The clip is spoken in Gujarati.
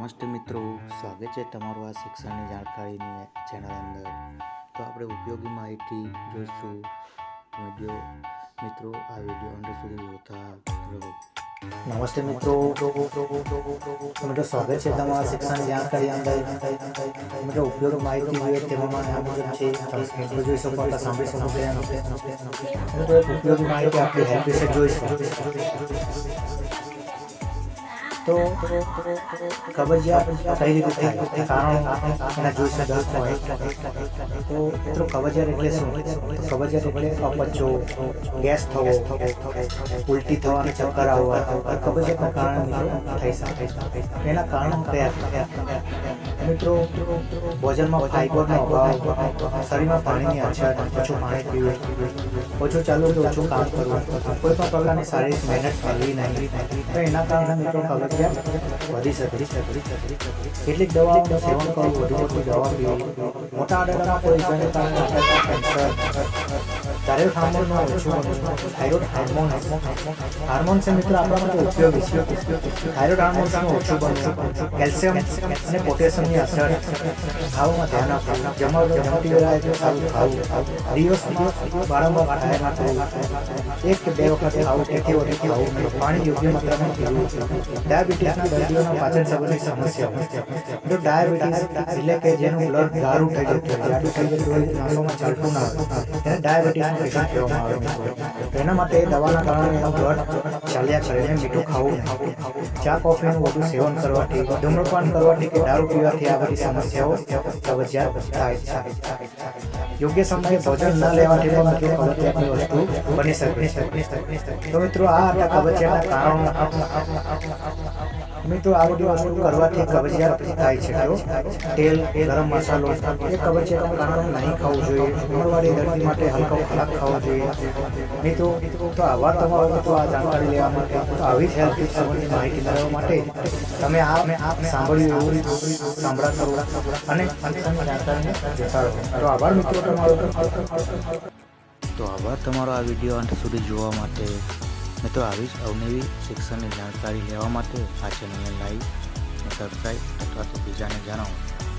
નમસ્તે મિત્રો, સ્વાગત છે તમારું આ શિક્ષણની જાણકારીની ચેનલ અંદર. તો આપણે ઉપયોગી માહિતી જોઈશું. વીડિયો મિત્રો, આ વીડિયો અંદર સુધી જોતા રહો. નમસ્તે મિત્રો. મિત્રો સ્વાગત છે તમારા શિક્ષણ જાણકારી અંદર. મિત્રો ઉપયોગ માહિતી હોય તેમાં આ મુજબ છે મિત્રો જોઈ શકો અથવા સાંભળી શકો એક ઉપયોગી માહિતી આપણે હેલ્પ વિશે જોઈશું તો કબજિયાત કઈ રીતે થાય. કારણો એના જોઈ શકાય હોય. તો મિત્રો કબજિયાત એટલે શું? કબજિયાત એટલે અપચો ગેસ થવો, ઉલટી થવાની ચક્કર આવવા કબજિયાતના કારણે થઈ શકે. એના કારણો કયા મિત્રો ભોજનમાં ફાઈબરનો અભાવ શરીરમાં પાણીની અછત ઓછું પાણી પીવું ઓછું ચાલુ કે ઓછું કામ કરવું. કોઈ પણ પ્રકારની શારીરિક મહેનત કરવી નહીં. તો એના કારણે મિત્રો કબજિયાત વધી શકે. કેટલીક દવાઓનું સેવન કરવું વધુ વધુ દવા પીવી. મોટા આડાના કોઈ કારણે કેન્સર થાઇરોઇડ હાર્મોનનો ઓછું થાઇરોઇડ હાર્મોન હાર્મોન છે મિત્રો, આપણા માટે ઉપયોગી છે. થાઇરોઇડ હાર્મોન્સનું ઓછું બનવું કેલ્શિયમ અને પોટેશિયમની અસર. ખાવામાં ધ્યાન આપવું જમવા જમતી વેળાએ સારું ખાવું. દિવસમાં વારંવાર ખાયા કરવું એક કે બે વખત ખાવું તેથી વધુ ખાવું. પાણી યોગ્ય માત્રામાં પીવું. ડાયાબિટીસના દર્દીઓના પાચન સંબંધી સમસ્યાઓ. જો ડાયાબિટીસ એટલે કે જેનું બ્લડ ગારું થઈ જતું હોય જાડું હોય નાસોમાં ચાલતું ના હોય. ત્યારે ડાયાબિટીસનું એના માટે દવાના કારણે એનું બ્લડ ચાલ્યા એને મીઠું ખાવું ચા કોફીનું વધુ સેવન કરવાથી, ધૂમ્રપાન કરવાથી કે દારૂ પીવાથી આ બધી સમસ્યાઓ કબજિયાત થાય યોગ્ય સમયે ભોજન ન લેવાથી પણ મિત્રો કબજિયાતની વસ્તુ બની શકે. તો મિત્રો, આ હતા કબજિયાતના કારણો. થાય છે તો તેલ, ગરમ મસાલો, એ નહીં ખાવું જોઈએ. ઉંમરવાળી દર્દી ખાવો જોઈએ. આવા તમારો આવી જ હેલ્થ માહિતી મેળવવા માટે તમે આ સાંભળ્યું એવું તો આભાર તમારો આ વીડિયો અંત સુધી જોવા માટે. મિત્રો આવી જ અવનવી શિક્ષણની જાણકારી લેવા માટે આ ચેનલને લાઈક સબસ્ક્રાઈબ અથવા તો બીજાને જણાવો.